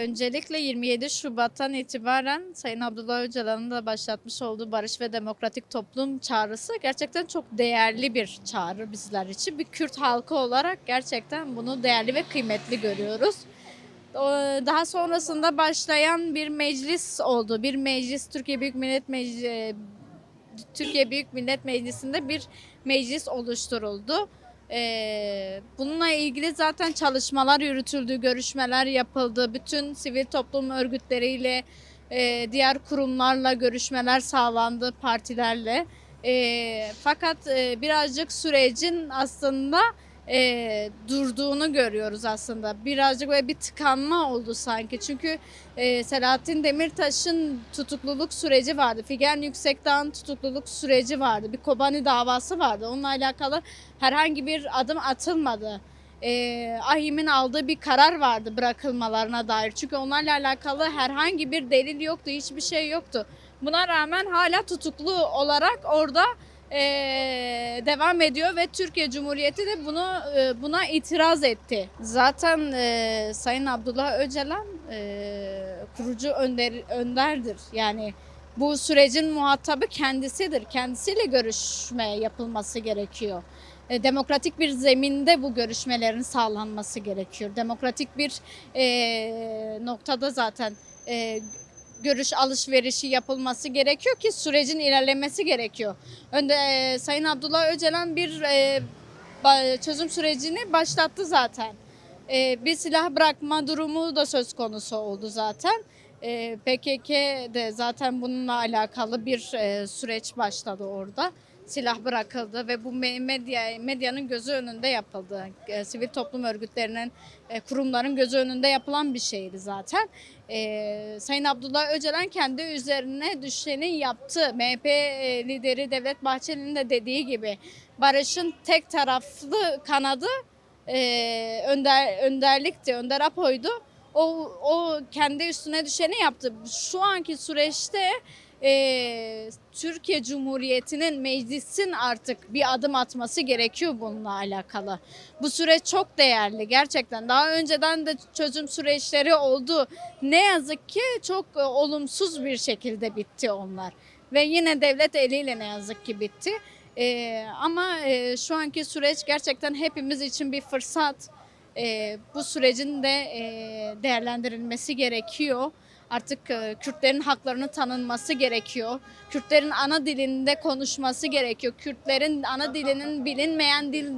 Öncelikle 27 Şubat'tan itibaren Sayın Abdullah Öcalan'ın da başlatmış olduğu barış ve demokratik toplum çağrısı gerçekten çok değerli bir çağrı bizler için. Bir Kürt halkı olarak gerçekten bunu değerli ve kıymetli görüyoruz. Daha sonrasında başlayan bir meclis oldu. Bir meclis Türkiye Büyük Millet Meclisi Türkiye Büyük Millet Meclisi'nde bir meclis oluşturuldu. Ee, bununla ilgili zaten çalışmalar yürütüldü, görüşmeler yapıldı. Bütün sivil toplum örgütleriyle, e, diğer kurumlarla görüşmeler sağlandı, partilerle. E, fakat e, birazcık sürecin aslında e, durduğunu görüyoruz aslında. Birazcık böyle bir tıkanma oldu sanki. Çünkü e, Selahattin Demirtaş'ın tutukluluk süreci vardı. Figen Yüksekdağ'ın tutukluluk süreci vardı. Bir Kobani davası vardı. Onunla alakalı herhangi bir adım atılmadı. E, AHİM'in aldığı bir karar vardı bırakılmalarına dair. Çünkü onlarla alakalı herhangi bir delil yoktu, hiçbir şey yoktu. Buna rağmen hala tutuklu olarak orada e, devam ediyor ve Türkiye Cumhuriyeti de bunu e, buna itiraz etti. Zaten e, Sayın Abdullah Öcalan e, kurucu önder, önderdir. Yani bu sürecin muhatabı kendisidir. Kendisiyle görüşme yapılması gerekiyor. E, demokratik bir zeminde bu görüşmelerin sağlanması gerekiyor. Demokratik bir e, noktada zaten e, görüş alışverişi yapılması gerekiyor ki sürecin ilerlemesi gerekiyor. Önde e, Sayın Abdullah Öcalan bir e, çözüm sürecini başlattı zaten. E, bir silah bırakma durumu da söz konusu oldu zaten. E, PKK de zaten bununla alakalı bir e, süreç başladı orada. Silah bırakıldı ve bu me- medya medyanın gözü önünde yapıldı. E, sivil toplum örgütlerinin, e, kurumların gözü önünde yapılan bir şeydi zaten. E, Sayın Abdullah Öcalan kendi üzerine düşeni yaptı. MHP e, lideri Devlet Bahçeli'nin de dediği gibi barışın tek taraflı kanadı e, önder önderlikti, önder Apo'ydu. O, o kendi üstüne düşeni yaptı. Şu anki süreçte e, Türkiye Cumhuriyeti'nin meclisin artık bir adım atması gerekiyor bununla alakalı. Bu süreç çok değerli gerçekten. Daha önceden de çözüm süreçleri oldu. Ne yazık ki çok e, olumsuz bir şekilde bitti onlar. Ve yine devlet eliyle ne yazık ki bitti. E, ama e, şu anki süreç gerçekten hepimiz için bir fırsat. E, bu sürecin de e, değerlendirilmesi gerekiyor. Artık e, Kürtlerin haklarını tanınması gerekiyor. Kürtlerin ana dilinde konuşması gerekiyor. Kürtlerin ana dilinin bilinmeyen dil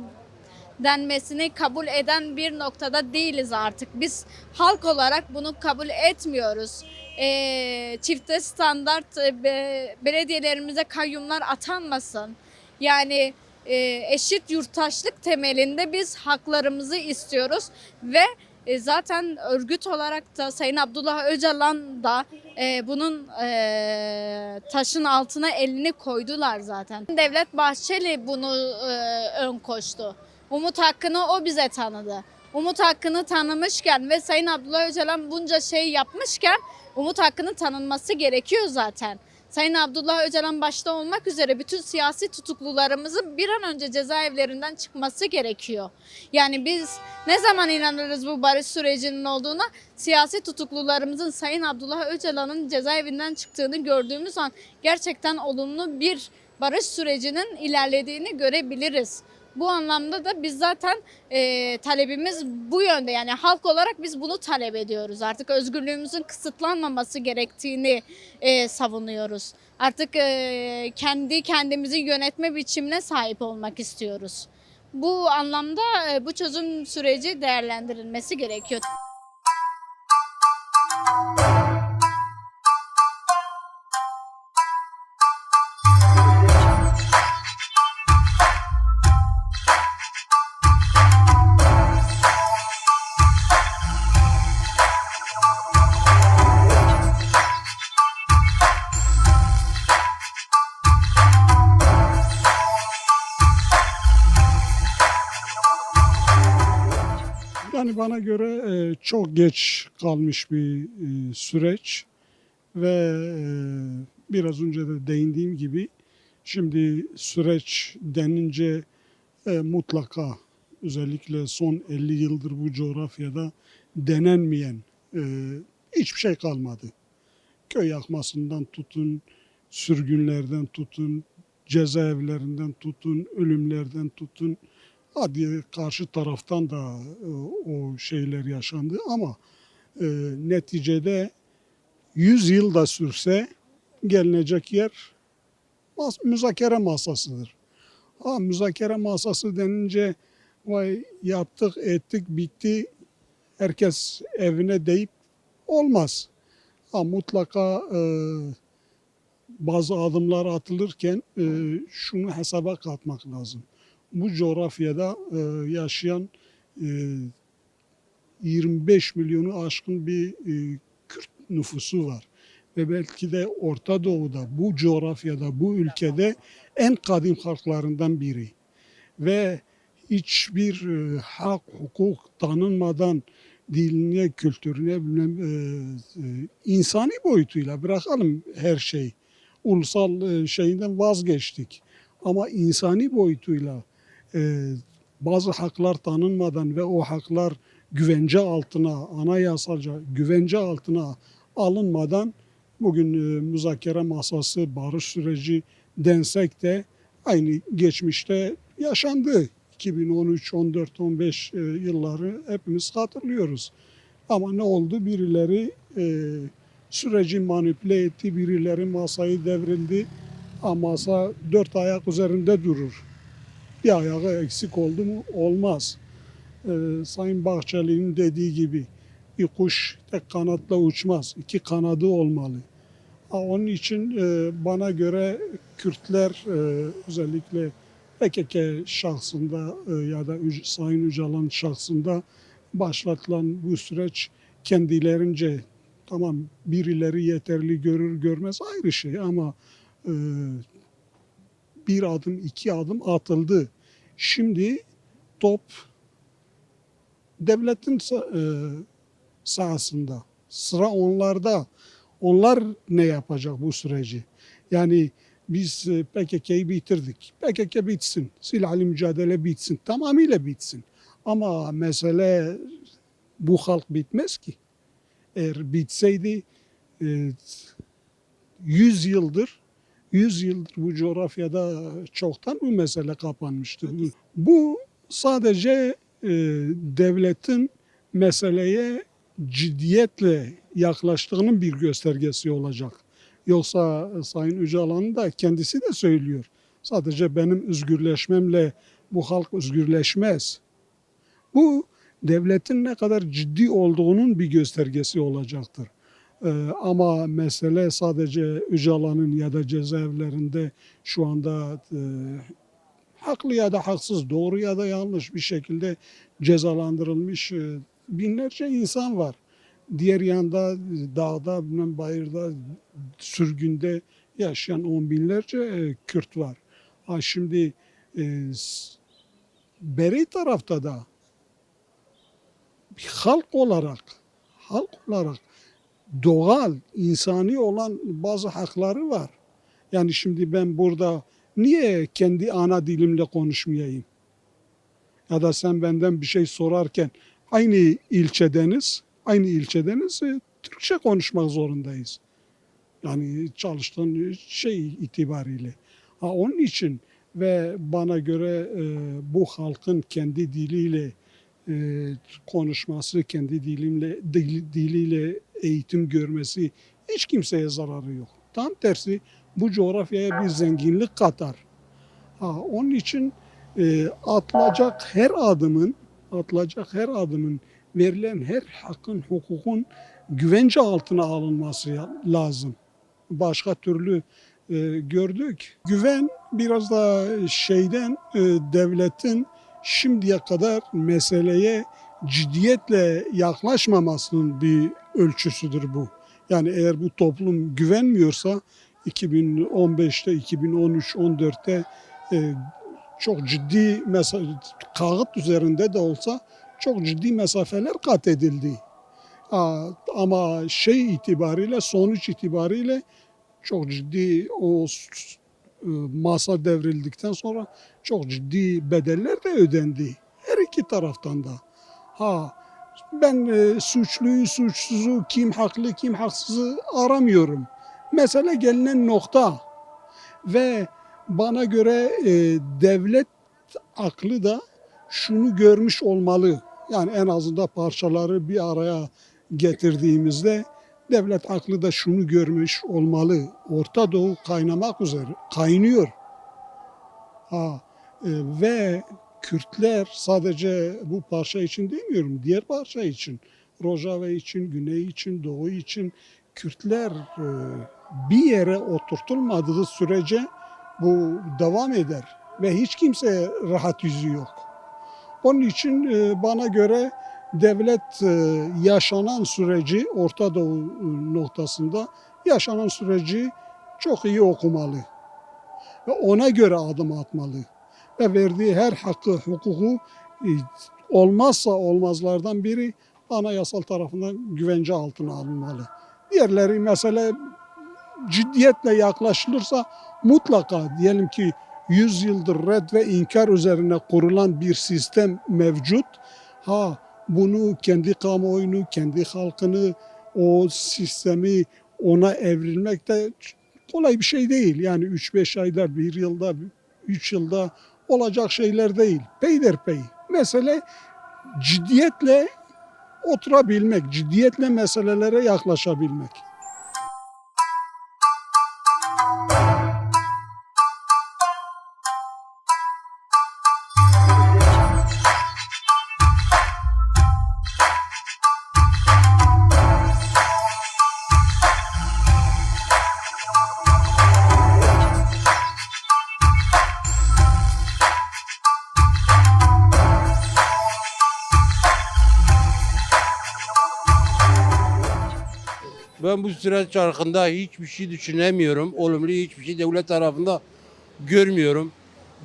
denmesini kabul eden bir noktada değiliz artık. Biz halk olarak bunu kabul etmiyoruz. E, çifte standart e, be- belediyelerimize kayyumlar atanmasın. Yani e, eşit yurttaşlık temelinde biz haklarımızı istiyoruz ve e, zaten örgüt olarak da Sayın Abdullah Öcalan da e, bunun e, taşın altına elini koydular zaten. Devlet Bahçeli bunu e, ön koştu. Umut hakkını o bize tanıdı. Umut hakkını tanımışken ve Sayın Abdullah Öcalan bunca şey yapmışken umut hakkının tanınması gerekiyor zaten. Sayın Abdullah Öcalan başta olmak üzere bütün siyasi tutuklularımızın bir an önce cezaevlerinden çıkması gerekiyor. Yani biz ne zaman inanırız bu barış sürecinin olduğuna? Siyasi tutuklularımızın Sayın Abdullah Öcalan'ın cezaevinden çıktığını gördüğümüz an gerçekten olumlu bir barış sürecinin ilerlediğini görebiliriz. Bu anlamda da biz zaten e, talebimiz bu yönde yani halk olarak biz bunu talep ediyoruz. Artık özgürlüğümüzün kısıtlanmaması gerektiğini e, savunuyoruz. Artık e, kendi kendimizi yönetme biçimine sahip olmak istiyoruz. Bu anlamda e, bu çözüm süreci değerlendirilmesi gerekiyor. Yani bana göre e, çok geç kalmış bir e, süreç ve e, biraz önce de değindiğim gibi şimdi süreç denince mutlaka özellikle son 50 yıldır bu coğrafyada denenmeyen hiçbir şey kalmadı. Köy yakmasından tutun, sürgünlerden tutun, cezaevlerinden tutun, ölümlerden tutun. Hadi karşı taraftan da e, o şeyler yaşandı ama e, neticede 100 yıl da sürse gelinecek yer mas- müzakere masasıdır. Ha müzakere masası denince vay yaptık ettik bitti herkes evine deyip olmaz. Ha mutlaka e, bazı adımlar atılırken e, şunu hesaba katmak lazım. Bu coğrafyada e, yaşayan e, 25 milyonu aşkın bir e, Kürt nüfusu var. Ve belki de Orta Doğu'da, bu coğrafyada, bu ülkede en kadim halklarından biri. Ve hiçbir e, hak, hukuk tanınmadan diline, kültürüne, bilmem, e, e, insani boyutuyla bırakalım her şey. Ulusal e, şeyinden vazgeçtik. Ama insani boyutuyla e, bazı haklar tanınmadan ve o haklar güvence altına, anayasalca güvence altına alınmadan bugün e, müzakere masası, barış süreci densek de aynı geçmişte yaşandı. 2013, 14, 15 e, yılları hepimiz hatırlıyoruz. Ama ne oldu? Birileri e, süreci manipüle etti, birileri masayı devrildi. Ama masa dört ayak üzerinde durur. Bir ayağı eksik oldu mu? Olmaz. Ee, Sayın Bahçeli'nin dediği gibi bir kuş tek kanatla uçmaz. iki kanadı olmalı. Ha, Onun için e, bana göre Kürtler e, özellikle PKK şahsında e, ya da Üc- Sayın Öcalan şahsında başlatılan bu süreç kendilerince tamam birileri yeterli görür görmez ayrı şey ama e, bir adım iki adım atıldı. Şimdi top devletin e, sahasında. Sıra onlarda. Onlar ne yapacak bu süreci? Yani biz e, PKK'yı bitirdik. PKK bitsin. Silahlı mücadele bitsin. Tamamıyla bitsin. Ama mesele bu halk bitmez ki. Eğer bitseydi e, 100 yıldır 100 yıldır bu coğrafyada çoktan bu mesele kapanmıştı. Bu, bu sadece e, devletin meseleye ciddiyetle yaklaştığının bir göstergesi olacak. Yoksa Sayın Öcalan da kendisi de söylüyor. Sadece benim özgürleşmemle bu halk özgürleşmez. Bu devletin ne kadar ciddi olduğunun bir göstergesi olacaktır. Ee, ama mesele sadece Öcalan'ın ya da cezaevlerinde şu anda e, haklı ya da haksız, doğru ya da yanlış bir şekilde cezalandırılmış e, binlerce insan var. Diğer yanda e, dağda, bayırda, sürgünde yaşayan on binlerce Kürt var. Ha şimdi e, beri tarafta da bir halk olarak, halk olarak doğal, insani olan bazı hakları var. Yani şimdi ben burada niye kendi ana dilimle konuşmayayım? Ya da sen benden bir şey sorarken aynı ilçedeniz, aynı ilçedeniz e, Türkçe konuşmak zorundayız. Yani çalıştığın şey itibariyle. Ha, onun için ve bana göre e, bu halkın kendi diliyle e, konuşması, kendi dilimle dil- diliyle eğitim görmesi hiç kimseye zararı yok. Tam tersi bu coğrafyaya bir zenginlik katar. Ha, onun için e, atılacak her adımın, atılacak her adımın verilen her hakkın, hukukun güvence altına alınması lazım. Başka türlü e, gördük. Güven biraz da şeyden e, devletin şimdiye kadar meseleye ciddiyetle yaklaşmamasının bir ölçüsüdür bu. Yani eğer bu toplum güvenmiyorsa 2015'te, 2013, 14'te e, çok ciddi kağıt üzerinde de olsa çok ciddi mesafeler kat edildi. Ama şey itibariyle, sonuç itibariyle çok ciddi o masa devrildikten sonra çok ciddi bedeller de ödendi. Her iki taraftan da. Ha Ben e, suçluyu, suçsuzu, kim haklı, kim haksızı aramıyorum. Mesele gelinen nokta ve bana göre e, devlet aklı da şunu görmüş olmalı. Yani en azından parçaları bir araya getirdiğimizde devlet aklı da şunu görmüş olmalı. Orta Doğu kaynamak üzere, kaynıyor. Ha, e, ve Kürtler sadece bu parça için demiyorum, diğer parça için, Rojava için, Güney için, Doğu için Kürtler e, bir yere oturtulmadığı sürece bu devam eder ve hiç kimseye rahat yüzü yok. Onun için e, bana göre devlet e, yaşanan süreci Orta Doğu e, noktasında yaşanan süreci çok iyi okumalı ve ona göre adım atmalı ve verdiği her hakkı, hukuku e, olmazsa olmazlardan biri anayasal tarafından güvence altına alınmalı. Diğerleri mesele ciddiyetle yaklaşılırsa mutlaka diyelim ki 100 yıldır red ve inkar üzerine kurulan bir sistem mevcut. Ha bunu kendi kamuoyunu, kendi halkını, o sistemi ona evrilmek de kolay bir şey değil. Yani 3-5 ayda, bir yılda, 3 yılda olacak şeyler değil. Peyderpey. Mesele ciddiyetle oturabilmek, ciddiyetle meselelere yaklaşabilmek. Süreç hakkında hiçbir şey düşünemiyorum. Olumlu hiçbir şey devlet tarafında görmüyorum.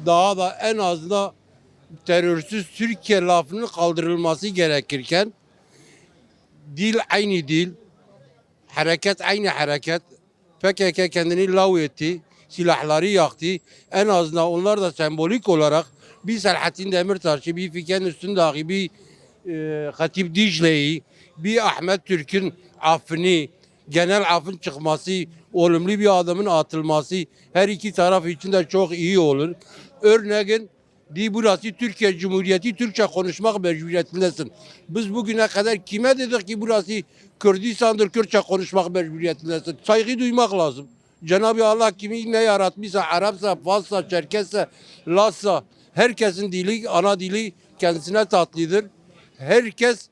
Daha da en azından terörsüz Türkiye lafının kaldırılması gerekirken dil aynı dil, hareket aynı hareket. PKK kendini lav etti, silahları yaktı. En azından onlar da sembolik olarak bir Selahattin Demirtaş'ı, bir Figen Üstündağ'ı, bir e, Hatip Dicle'yi, bir Ahmet Türk'ün affını, genel affın çıkması, olumlu bir adamın atılması her iki taraf için de çok iyi olur. Örneğin di burası Türkiye Cumhuriyeti Türkçe konuşmak mecburiyetindesin. Biz bugüne kadar kime dedik ki burası Kürdistan'dır Kürtçe konuşmak mecburiyetindesin. Saygı duymak lazım. Cenab-ı Allah kimi ne yaratmışsa Arapsa, Fassa, Çerkesse, Lassa herkesin dili, ana dili kendisine tatlıdır. Herkes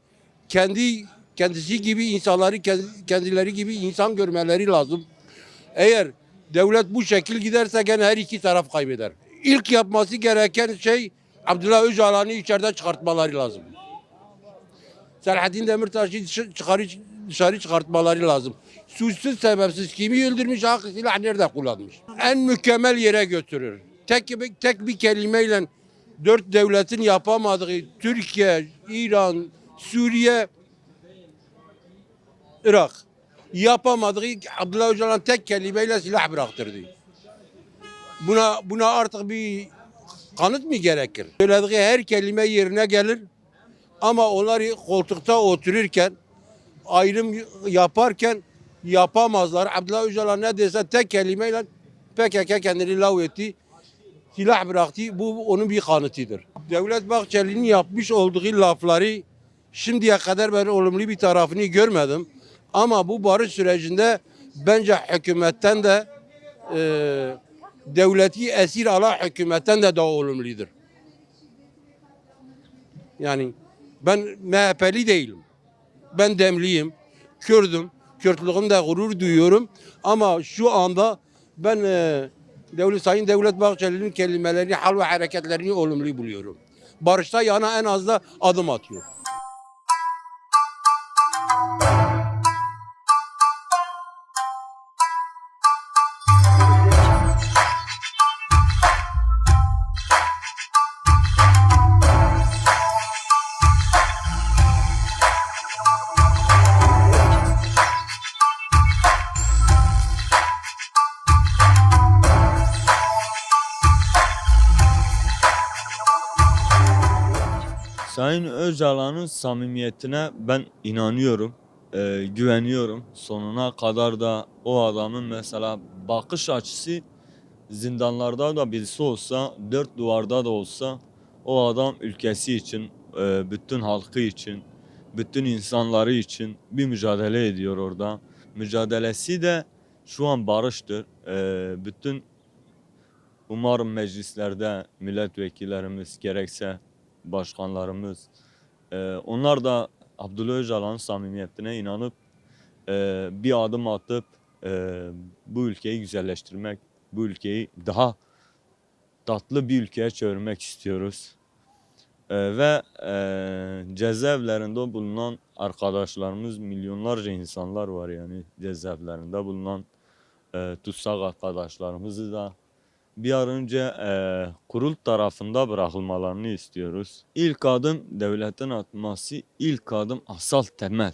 kendi kendisi gibi insanları kendi- kendileri gibi insan görmeleri lazım. Eğer devlet bu şekil giderse gene her iki taraf kaybeder. İlk yapması gereken şey Abdullah Öcalan'ı içeride çıkartmaları lazım. Selahattin Demirtaş'ı çıkarı- dışarı çıkartmaları lazım. Suçsuz sebepsiz kimi öldürmüş, hak silah nerede kullanmış? En mükemmel yere götürür. Tek, tek bir kelimeyle dört devletin yapamadığı Türkiye, İran, Suriye, Irak yapamadığı Abdullah Öcalan tek kelimeyle silah bıraktırdı. Buna buna artık bir kanıt mı gerekir? Söylediği her kelime yerine gelir ama onlar koltukta otururken ayrım yaparken yapamazlar. Abdullah Öcalan ne dese tek kelimeyle PKK kendini lav etti. Silah bıraktı. Bu onun bir kanıtıdır. Devlet Bahçeli'nin yapmış olduğu lafları şimdiye kadar ben olumlu bir tarafını görmedim. Ama bu barış sürecinde bence hükümetten de e, devleti esir alan hükümetten de daha olumludur. Yani ben MHP'li değilim. Ben Demliyim, Kürdüm. Kürtlüğümde gurur duyuyorum. Ama şu anda ben e, Devlet, Sayın Devlet Bahçeli'nin kelimelerini, hal ve hareketlerini olumlu buluyorum. Barışta yana en az da adım atıyor. Sayın Öcalan'ın samimiyetine ben inanıyorum, e, güveniyorum. Sonuna kadar da o adamın mesela bakış açısı zindanlarda da birisi olsa, dört duvarda da olsa o adam ülkesi için, e, bütün halkı için, bütün insanları için bir mücadele ediyor orada. Mücadelesi de şu an barıştır. E, bütün umarım meclislerde milletvekillerimiz gerekse başkanlarımız e, onlar da Abdullah Öcalan'ın samimiyetine inanıp e, bir adım atıp e, bu ülkeyi güzelleştirmek, bu ülkeyi daha tatlı bir ülkeye çevirmek istiyoruz. E, ve e, cezaevlerinde bulunan arkadaşlarımız milyonlarca insanlar var yani cezaevlerinde bulunan e, tutsak arkadaşlarımızı da bir an önce e, kurul tarafında bırakılmalarını istiyoruz. İlk adım devletin atması, ilk adım asal temel.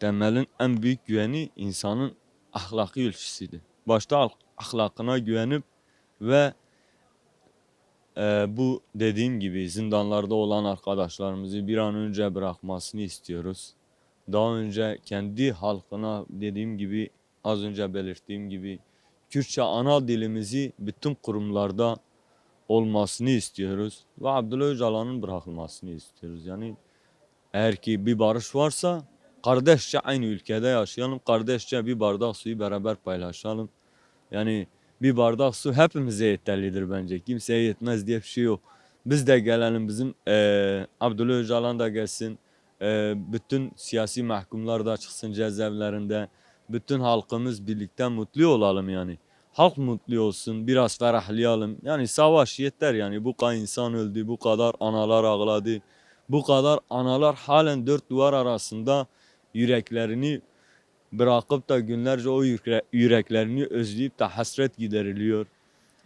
Temelin en büyük güveni insanın ahlaki ölçüsüdür. Başta ah- ahlakına güvenip ve e, bu dediğim gibi zindanlarda olan arkadaşlarımızı bir an önce bırakmasını istiyoruz. Daha önce kendi halkına dediğim gibi az önce belirttiğim gibi Kürtçe ana dilimizi bütün kurumlarda olmasını istiyoruz ve Abdullah Öcalan'ın bırakılmasını istiyoruz. Yani eğer ki bir barış varsa kardeşçe aynı ülkede yaşayalım, kardeşçe bir bardak suyu beraber paylaşalım. Yani bir bardak su hepimize yeterlidir bence. Kimseye yetmez diye bir şey yok. Biz de gelelim bizim eee Abdullah Öcalan da gelsin. eee, bütün siyasi mahkumlar da çıksın cezaevlerinde. Bütün halkımız birlikte mutlu olalım yani. Halk mutlu olsun, biraz ferahlayalım. Yani savaş yeter yani. Bu kadar insan öldü, bu kadar analar ağladı. Bu kadar analar halen dört duvar arasında yüreklerini bırakıp da günlerce o yüre- yüreklerini özleyip de hasret gideriliyor.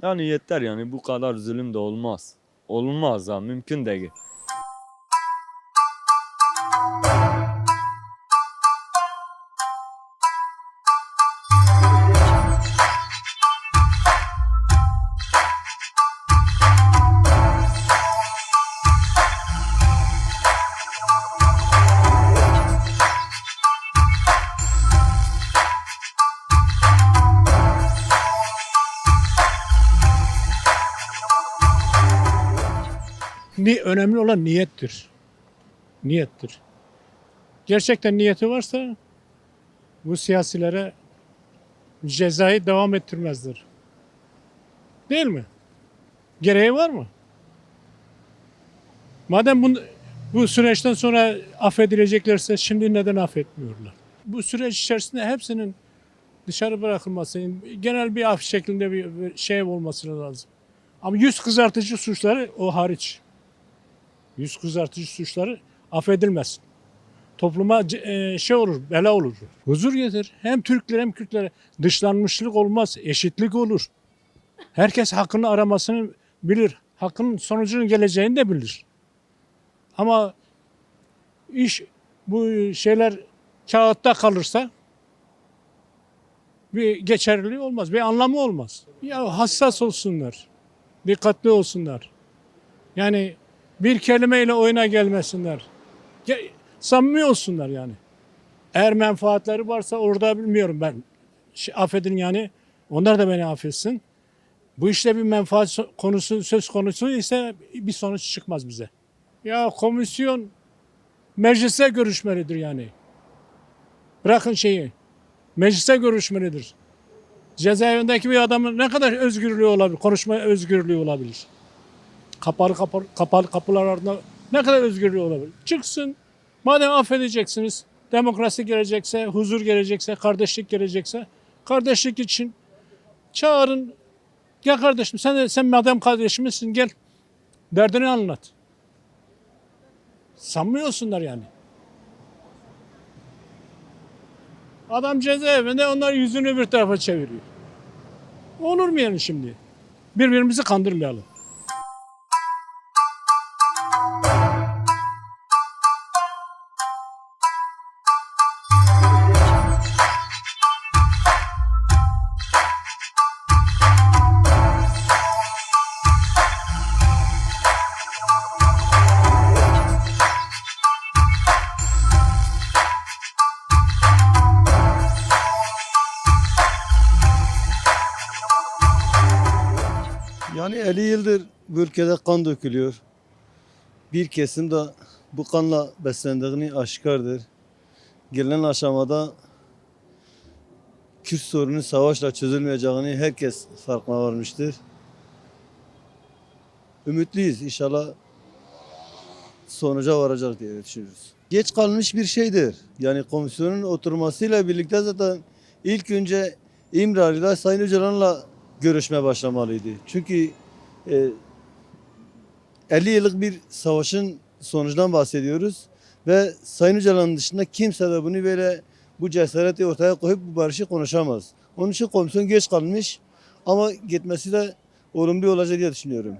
Yani yeter yani bu kadar zulüm de olmaz. Olmaz ha mümkün değil. Ni önemli olan niyettir. Niyettir. Gerçekten niyeti varsa bu siyasilere cezayı devam ettirmezler. Değil mi? Gereği var mı? Madem bu, bu süreçten sonra affedileceklerse şimdi neden affetmiyorlar? Bu süreç içerisinde hepsinin dışarı bırakılması, genel bir af şeklinde bir şey olması lazım. Ama yüz kızartıcı suçları o hariç. Yüz kızartıcı suçları affedilmez. Topluma e, şey olur, bela olur. Huzur getir. Hem Türkler hem Kürtlere dışlanmışlık olmaz, eşitlik olur. Herkes hakkını aramasını bilir. Hakkın sonucunun geleceğini de bilir. Ama iş bu şeyler kağıtta kalırsa bir geçerliliği olmaz, bir anlamı olmaz. Ya hassas olsunlar, dikkatli olsunlar. Yani bir kelimeyle oyuna gelmesinler. Ge- samimi olsunlar yani. Eğer menfaatleri varsa orada bilmiyorum ben. Şey, affedin yani. Onlar da beni affetsin. Bu işte bir menfaat konusu söz konusu ise bir sonuç çıkmaz bize. Ya komisyon meclise görüşmelidir yani. Bırakın şeyi. Meclise görüşmelidir. Cezaevindeki bir adamın ne kadar özgürlüğü olabilir? Konuşma özgürlüğü olabilir kapalı, kapalı, kapalı kapılar ardında ne kadar özgürlüğü olabilir? Çıksın. Madem affedeceksiniz, demokrasi gelecekse, huzur gelecekse, kardeşlik gelecekse, kardeşlik için çağırın. Gel kardeşim sen sen madem kardeşimizsin gel. Derdini anlat. Samimi olsunlar yani. Adam cezaevinde onlar yüzünü bir tarafa çeviriyor. Olur mu yani şimdi? Birbirimizi kandırmayalım. Ülkede kan dökülüyor. Bir kesim de bu kanla beslendiğini aşikardır. Gelinen aşamada Kürt sorunu savaşla çözülmeyeceğini herkes farkına varmıştır. Ümitliyiz inşallah sonuca varacak diye düşünüyoruz. Geç kalmış bir şeydir. Yani komisyonun oturmasıyla birlikte zaten ilk önce İmralı'da Sayın Öcalan'la görüşme başlamalıydı. Çünkü e, 50 yıllık bir savaşın sonucundan bahsediyoruz ve Sayın Öcalan'ın dışında kimse de bunu böyle bu cesareti ortaya koyup bu barışı konuşamaz. Onun için komisyon geç kalmış ama gitmesi de olumlu olacak diye düşünüyorum.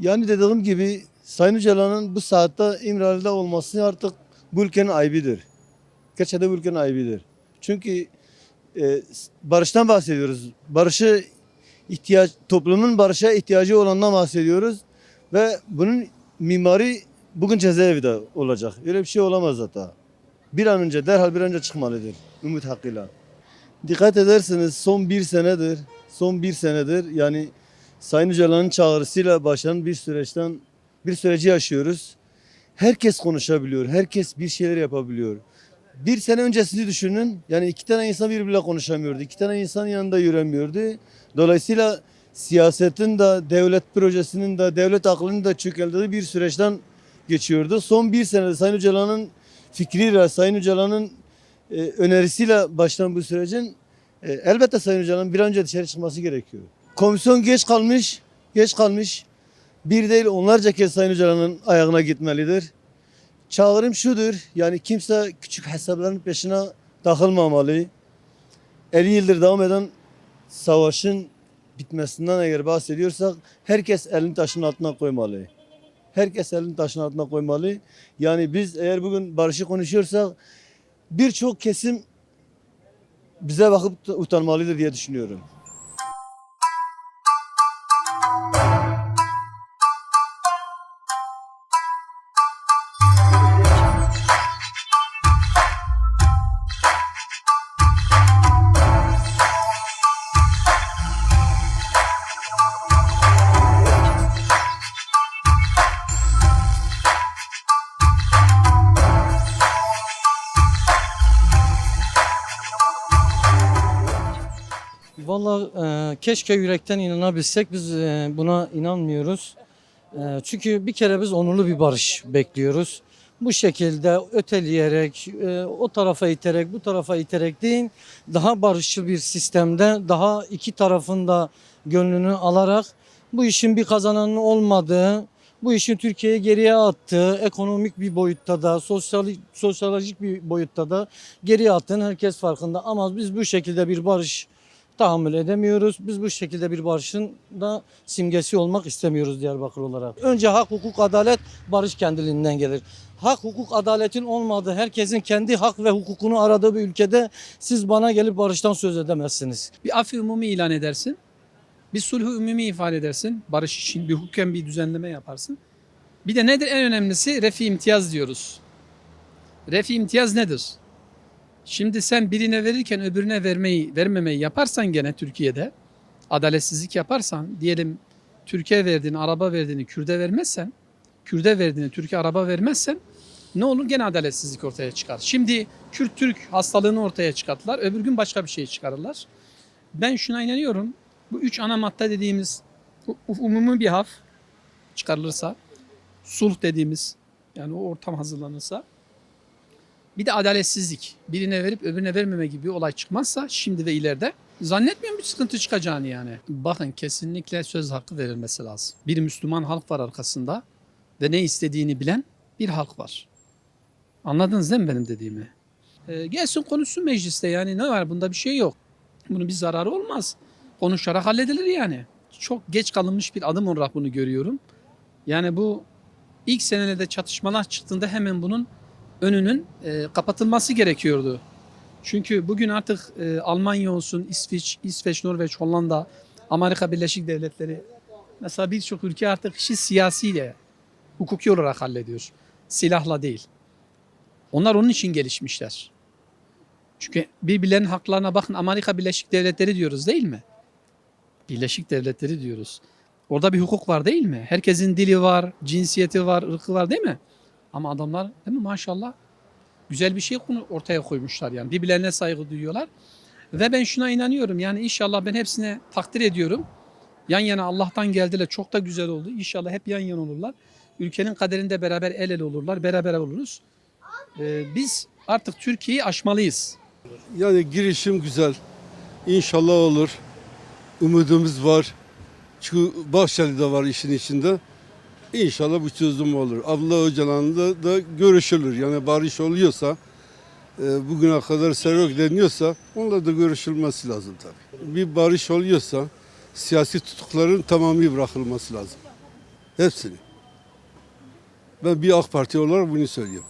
Yani dediğim gibi Sayın Öcalan'ın bu saatte İmralı'da olması artık bu ülkenin ayıbıdır. Gerçekten bu ülkenin ayıbıdır. Çünkü e, barıştan bahsediyoruz. Barışı ihtiyaç toplumun barışa ihtiyacı olandan bahsediyoruz ve bunun mimari bugün cezaevinde olacak. Öyle bir şey olamaz zaten. Bir an önce derhal bir an önce çıkmalıdır ümit hakkıyla. Dikkat ederseniz son bir senedir, son bir senedir yani Sayın Öcalan'ın çağrısıyla başlayan bir süreçten bir süreci yaşıyoruz. Herkes konuşabiliyor, herkes bir şeyler yapabiliyor. Bir sene öncesini düşünün. Yani iki tane insan birbiriyle konuşamıyordu. iki tane insan yanında yüremiyordu. Dolayısıyla siyasetin de, devlet projesinin de, devlet aklının da çökeldiği bir süreçten geçiyordu. Son bir senede Sayın Öcalan'ın fikriyle, Sayın Öcalan'ın e, önerisiyle başlayan bu sürecin e, elbette Sayın Öcalan'ın bir an önce dışarı çıkması gerekiyor. Komisyon geç kalmış, geç kalmış. Bir değil onlarca kez Sayın Öcalan'ın ayağına gitmelidir. Çağrım şudur, yani kimse küçük hesapların peşine takılmamalı. 50 yıldır devam eden savaşın bitmesinden eğer bahsediyorsak herkes elini taşın altına koymalı. Herkes elini taşın altına koymalı. Yani biz eğer bugün barışı konuşuyorsak birçok kesim bize bakıp utanmalıdır diye düşünüyorum. Keşke yürekten inanabilsek biz e, buna inanmıyoruz. E, çünkü bir kere biz onurlu bir barış bekliyoruz. Bu şekilde öteleyerek, e, o tarafa iterek, bu tarafa iterek değil, daha barışçıl bir sistemde, daha iki tarafın da gönlünü alarak bu işin bir kazananın olmadığı, bu işin Türkiye'yi geriye attığı, ekonomik bir boyutta da, sosyal, sosyolojik bir boyutta da geriye attığını herkes farkında. Ama biz bu şekilde bir barış tahammül edemiyoruz. Biz bu şekilde bir barışın da simgesi olmak istemiyoruz Diyarbakır olarak. Önce hak, hukuk, adalet, barış kendiliğinden gelir. Hak, hukuk, adaletin olmadığı, herkesin kendi hak ve hukukunu aradığı bir ülkede siz bana gelip barıştan söz edemezsiniz. Bir affi umumi ilan edersin. Bir sulhu umumi ifade edersin. Barış için bir hukuken bir düzenleme yaparsın. Bir de nedir en önemlisi? Refi imtiyaz diyoruz. Refi imtiyaz nedir? Şimdi sen birine verirken öbürüne vermeyi, vermemeyi yaparsan gene Türkiye'de adaletsizlik yaparsan diyelim Türkiye verdiğini, araba verdiğini Kürt'e vermezsen, Kürt'e verdiğini Türkiye araba vermezsen ne olur? Gene adaletsizlik ortaya çıkar. Şimdi Kürt-Türk hastalığını ortaya çıkarttılar. Öbür gün başka bir şey çıkarırlar. Ben şuna inanıyorum. Bu üç ana madde dediğimiz umumi bir haf çıkarılırsa, sulh dediğimiz yani o ortam hazırlanırsa bir de adaletsizlik. Birine verip öbürüne vermeme gibi bir olay çıkmazsa şimdi ve ileride zannetmiyorum bir sıkıntı çıkacağını yani. Bakın kesinlikle söz hakkı verilmesi lazım. Bir Müslüman halk var arkasında ve ne istediğini bilen bir halk var. Anladınız değil mi benim dediğimi? Ee, gelsin konuşsun mecliste yani ne var bunda bir şey yok. Bunun bir zararı olmaz. Konuşarak halledilir yani. Çok geç kalınmış bir adım olarak bunu görüyorum. Yani bu ilk senelerde çatışmalar çıktığında hemen bunun önünün e, kapatılması gerekiyordu. Çünkü bugün artık e, Almanya olsun, İsveç, İsveç, Norveç, Hollanda, Amerika Birleşik Devletleri mesela birçok ülke artık işi siyasiyle, hukuki olarak hallediyor. Silahla değil. Onlar onun için gelişmişler. Çünkü birbirlerinin haklarına bakın Amerika Birleşik Devletleri diyoruz değil mi? Birleşik Devletleri diyoruz. Orada bir hukuk var değil mi? Herkesin dili var, cinsiyeti var, ırkı var değil mi? Ama adamlar değil mi maşallah güzel bir şey ortaya koymuşlar yani. Birbirlerine saygı duyuyorlar. Ve ben şuna inanıyorum yani inşallah ben hepsine takdir ediyorum. Yan yana Allah'tan geldiler çok da güzel oldu. İnşallah hep yan yana olurlar. Ülkenin kaderinde beraber el ele olurlar, beraber oluruz. Ee, biz artık Türkiye'yi aşmalıyız. Yani girişim güzel. İnşallah olur. Umudumuz var. Çünkü Bahçeli de var işin içinde. İnşallah bu çözüm olur. Abdullah Öcalan'la da görüşülür. Yani barış oluyorsa, e, bugüne kadar serok deniyorsa onunla da görüşülmesi lazım tabii. Bir barış oluyorsa siyasi tutukların tamamı bırakılması lazım. Hepsini. Ben bir AK Parti olarak bunu söylüyorum.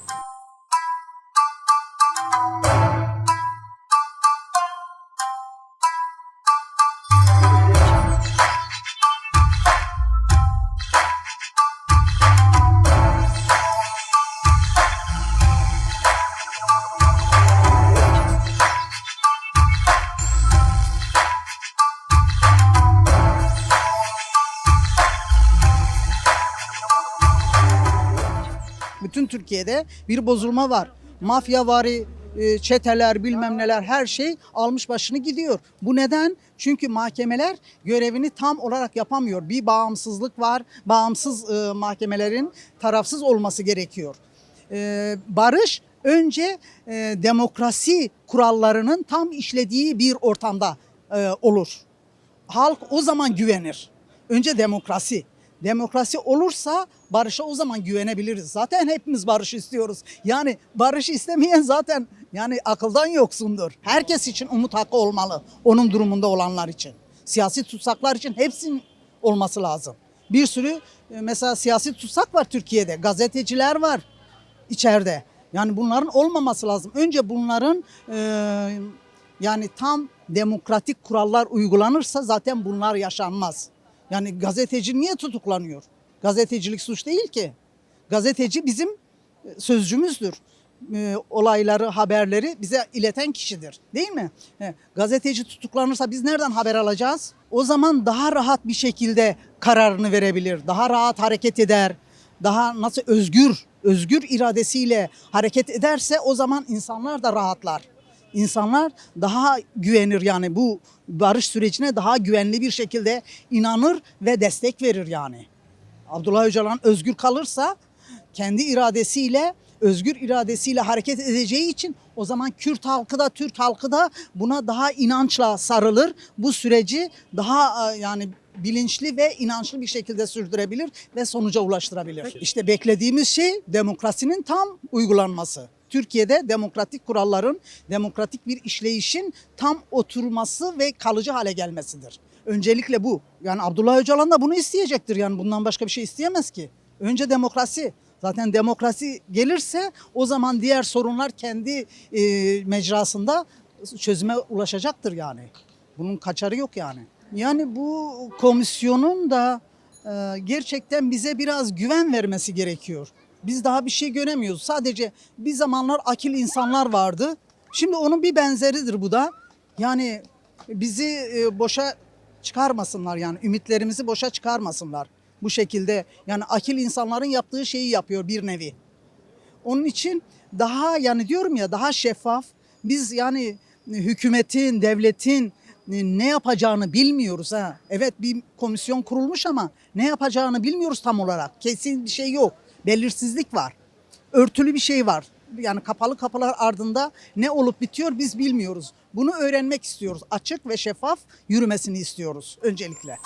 Türkiye'de bir bozulma var. Mafyavari, e, çeteler bilmem neler her şey almış başını gidiyor. Bu neden? Çünkü mahkemeler görevini tam olarak yapamıyor. Bir bağımsızlık var. Bağımsız e, mahkemelerin tarafsız olması gerekiyor. E, barış önce demokrasi kurallarının tam işlediği bir ortamda olur. Halk o zaman güvenir. Önce demokrasi. Demokrasi olursa barışa o zaman güvenebiliriz. Zaten hepimiz barış istiyoruz. Yani barış istemeyen zaten yani akıldan yoksundur. Herkes için umut hakkı olmalı. Onun durumunda olanlar için. Siyasi tutsaklar için hepsinin olması lazım. Bir sürü e, mesela siyasi tutsak var Türkiye'de. Gazeteciler var içeride. Yani bunların olmaması lazım. Önce bunların e, yani tam demokratik kurallar uygulanırsa zaten bunlar yaşanmaz. Yani gazeteci niye tutuklanıyor? Gazetecilik suç değil ki. Gazeteci bizim e, sözcümüzdür. E, olayları, haberleri bize ileten kişidir. Değil mi? E, gazeteci tutuklanırsa biz nereden haber alacağız? O zaman daha rahat bir şekilde kararını verebilir. Daha rahat hareket eder. Daha nasıl özgür, özgür iradesiyle hareket ederse o zaman insanlar da rahatlar. İnsanlar daha güvenir yani bu barış sürecine daha güvenli bir şekilde inanır ve destek verir yani. Abdullah Öcalan özgür kalırsa kendi iradesiyle özgür iradesiyle hareket edeceği için o zaman Kürt halkı da Türk halkı da buna daha inançla sarılır. Bu süreci daha e, yani bilinçli ve inançlı bir şekilde sürdürebilir ve sonuca ulaştırabilir. İşte beklediğimiz şey demokrasinin tam uygulanması. Türkiye'de demokratik kuralların, demokratik bir işleyişin tam oturması ve kalıcı hale gelmesidir. Öncelikle bu. Yani Abdullah Öcalan da bunu isteyecektir. Yani bundan başka bir şey isteyemez ki. Önce demokrasi. Zaten demokrasi gelirse o zaman diğer sorunlar kendi e, mecrasında çözüme ulaşacaktır yani. Bunun kaçarı yok yani. Yani bu komisyonun da e, gerçekten bize biraz güven vermesi gerekiyor. Biz daha bir şey göremiyoruz. Sadece bir zamanlar akil insanlar vardı. Şimdi onun bir benzeridir bu da. Yani bizi e, boşa çıkarmasınlar yani ümitlerimizi boşa çıkarmasınlar. Bu şekilde yani akil insanların yaptığı şeyi yapıyor bir nevi. Onun için daha yani diyorum ya daha şeffaf. Biz yani hükümetin, devletin ne yapacağını bilmiyoruz ha. Evet bir komisyon kurulmuş ama ne yapacağını bilmiyoruz tam olarak. Kesin bir şey yok. Belirsizlik var. Örtülü bir şey var yani kapalı kapılar ardında ne olup bitiyor biz bilmiyoruz. Bunu öğrenmek istiyoruz. Açık ve şeffaf yürümesini istiyoruz öncelikle.